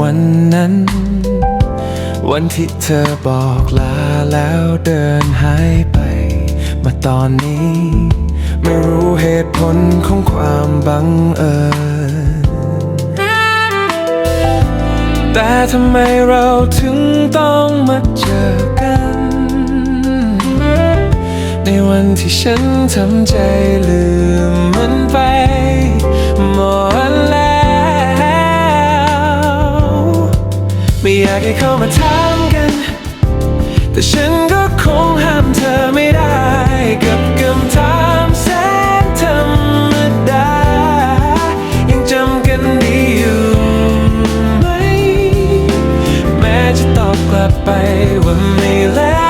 วันนั้น วันที่เธอบอกลาแล้วเดินหายไป มาตอนนี้ ไม่รู้เหตุผลของความบังเอิญแต่ทำไมเราถึงต้องมาเจอกัน ในวันที่ฉันทำใจลืมมันไป อบกลับไปว่าไม่แล้ว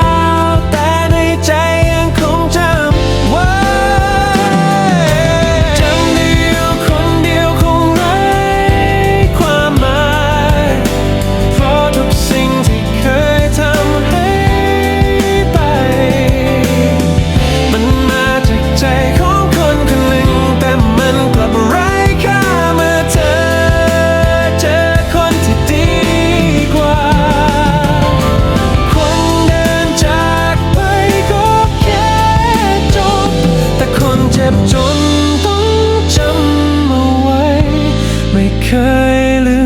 เคยลื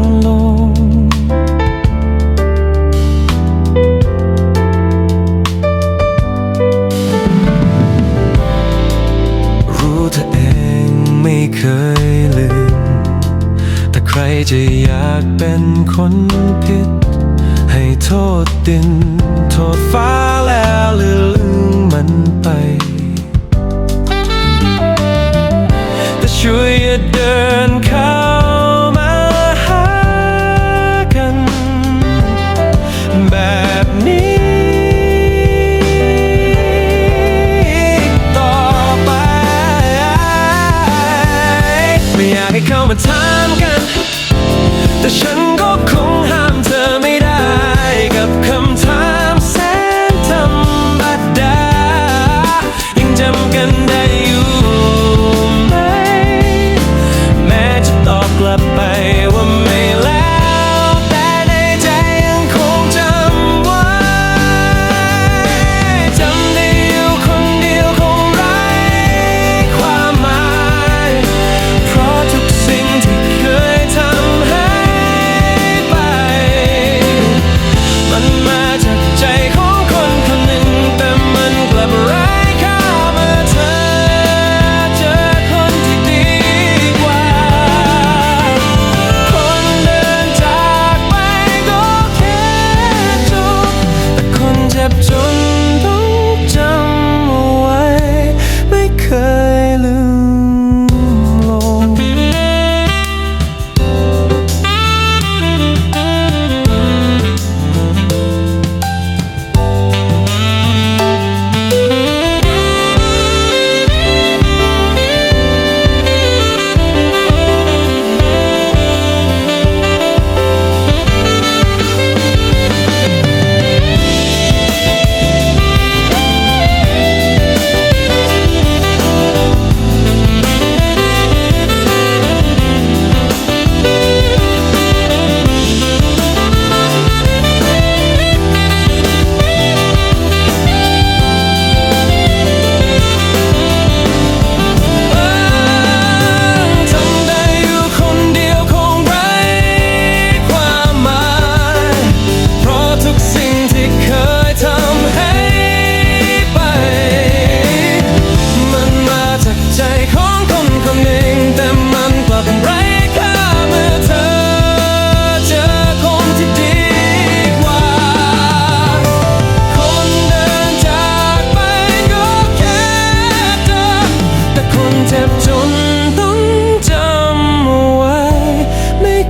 มลง รู้เธอเองไม่เคยลืม แต่ใครจะอยากเป็นคนผิด ให้โทษดินโทษ the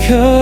Cause.